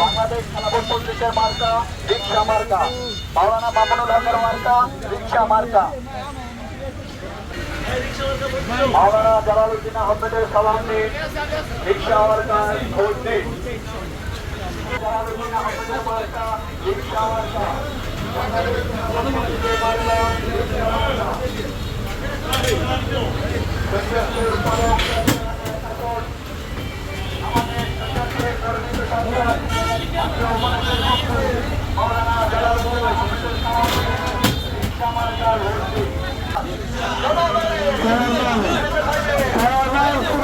বাংলাদেশ মজলিসের মার্কা রিক্সা মার্কা মাওলানা মামুনুল হকের মার্কা রিক্সা মার্কা মাওলানা জালালউদ্দিন আহমেদের সালাম দিন রিক্সা মার্কায় ভোট দিন জালালউদ্দিন আহমেদের মার্কা রিক্সা মার্কা বাংলাদেশ মজলিসের মার্কা রিক্সা মার্কা আমাদের আমার সাহেব উনি একই নির্বাচন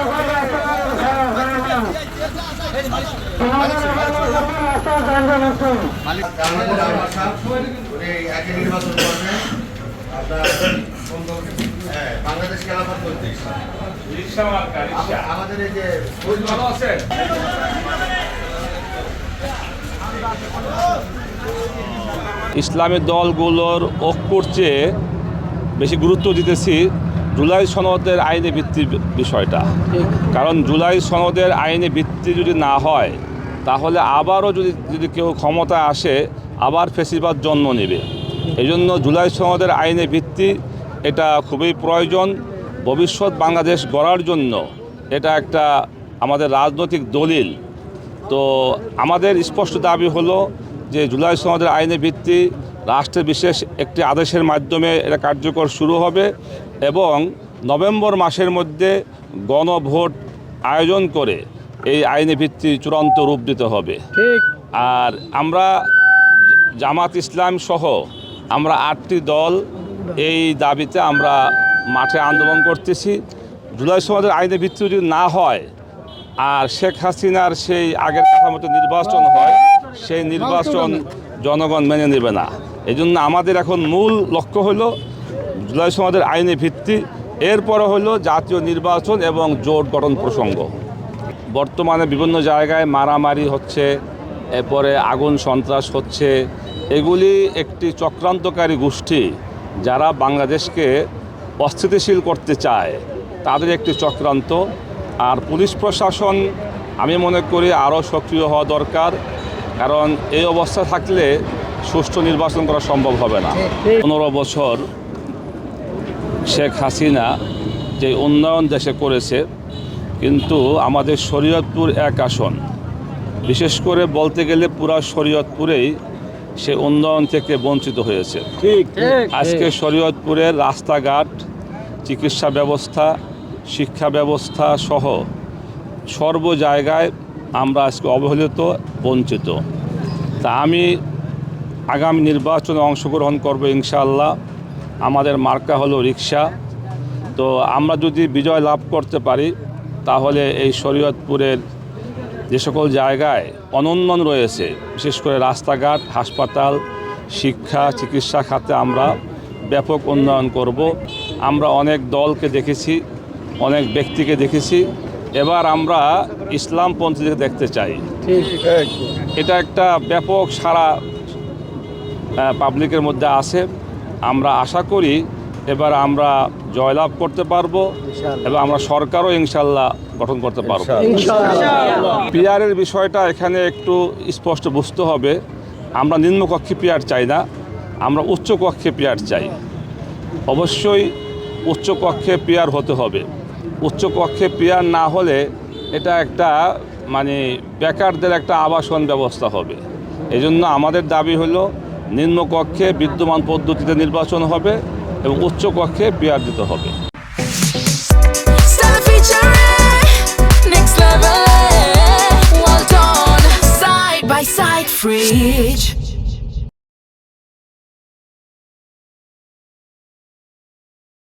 করবেন আপনার হ্যাঁ, ইসলামী দলগুলোর ঐক্যর চেয়ে বেশি গুরুত্ব দিতেছি জুলাই সনদের আইনে ভিত্তির বিষয়টা। কারণ জুলাই সনদের আইনে ভিত্তি যদি না হয় তাহলে আবারও যদি যদি কেউ ক্ষমতায় আসে, আবার ফেসিবাদ জন্ম নেবে। এই জন্য জুলাই সনদের আইনে ভিত্তি এটা খুবই প্রয়োজন। ভবিষ্যৎ বাংলাদেশ গড়ার জন্য এটা একটা আমাদের রাজনৈতিক দলিল। তো আমাদের স্পষ্ট দাবি হলো যে জুলাই সমাজের আইনে ভিত্তি রাষ্ট্রের বিশেষ একটি আদেশের মাধ্যমে এটা কার্যকর শুরু হবে এবং নভেম্বর মাসের মধ্যে গণভোট আয়োজন করে এই আইনি ভিত্তি চূড়ান্ত রূপ দিতে হবে। ঠিক। আর আমরা জামাত ইসলাম সহ আমরা আটটি দল এই দাবিতে আমরা মাঠে আন্দোলন করতেছি। জুলাই সমাজের আইনে ভিত্তি যদি না হয় আর শেখ হাসিনার সেই আগের কথা মতো নির্বাচন হয় সেই নির্বাচন জনগণ মেনে নেবে না। এই জন্য আমাদের এখন মূল লক্ষ্য হলো জুলাই সমাজের আইনি ভিত্তি। এরপরে হলো জাতীয় নির্বাচন এবং জোট গঠন প্রসঙ্গ। বর্তমানে বিভিন্ন জায়গায় মারামারি হচ্ছে, এরপরে আগুন সন্ত্রাস হচ্ছে। এগুলি একটি চক্রান্তকারী গোষ্ঠী যারা বাংলাদেশকে অস্থিতিশীল করতে চায়, তাদের একটি চক্রান্ত। আর পুলিশ প্রশাসন আমি মনে করি আরও সক্রিয় হওয়া দরকার, কারণ এই অবস্থা থাকলে সুষ্ঠু নির্বাচন করা সম্ভব হবে না। পনেরো বছর শেখ হাসিনা যে উন্নয়ন দেশে করেছে কিন্তু আমাদের শরীয়তপুর এক আসন। বিশেষ করে বলতে গেলে পুরা শরীয়তপুরেই সে উন্নয়ন থেকে বঞ্চিত হয়েছে। আজকে শরীয়তপুরের রাস্তাঘাট চিকিৎসা ব্যবস্থা শিক্ষা ব্যবস্থা সহ সর্ব জায়গায় আমরা আজকে অবহেলিত বঞ্চিত। তা আমি আগামী নির্বাচনে অংশগ্রহণ করব ইনশাআল্লাহ। আমাদের মার্কা হলো রিক্সা তো আমরা যদি বিজয় লাভ করতে পারি তাহলে এই শরীয়তপুরের যে সকল জায়গায় অনুন্নয়ন রয়েছে, বিশেষ করে রাস্তাঘাট, হাসপাতাল, শিক্ষা, চিকিৎসা খাতে আমরা ব্যাপক উন্নয়ন করব। আমরা অনেক দলকে দেখেছি, অনেক ব্যক্তিকে দেখেছি। এবার আমরা ইসলাম ইসলামপন্থীদের দেখতে চাই। এটা একটা ব্যাপক সারা পাবলিকের মধ্যে আছে। আমরা আশা করি এবার আমরা জয়লাভ করতে পারব এবং আমরা সরকারও ইনশাল্লাহ গঠন করতে পারব। পিয়ারের বিষয়টা এখানে একটু স্পষ্ট বুঝতে হবে। আমরা নিম্নকক্ষে পিয়ার চাই না আমরা উচ্চকক্ষে পিয়ার চাই। অবশ্যই উচ্চকক্ষে পিয়ার হতে হবে। উচ্চকক্ষে পিয়ার না হলে এটা একটা মানে বেকারদের একটা আবাসন ব্যবস্থা হবে। এজন্য আমাদের দাবি হলো নিম্নকক্ষে বিদ্যমান পদ্ধতিতে নির্বাচন হবে। এবং উচ্চকক্ষে পিয়ার দিতে হবে Stella featuring next level. Well done, side by side, fridge.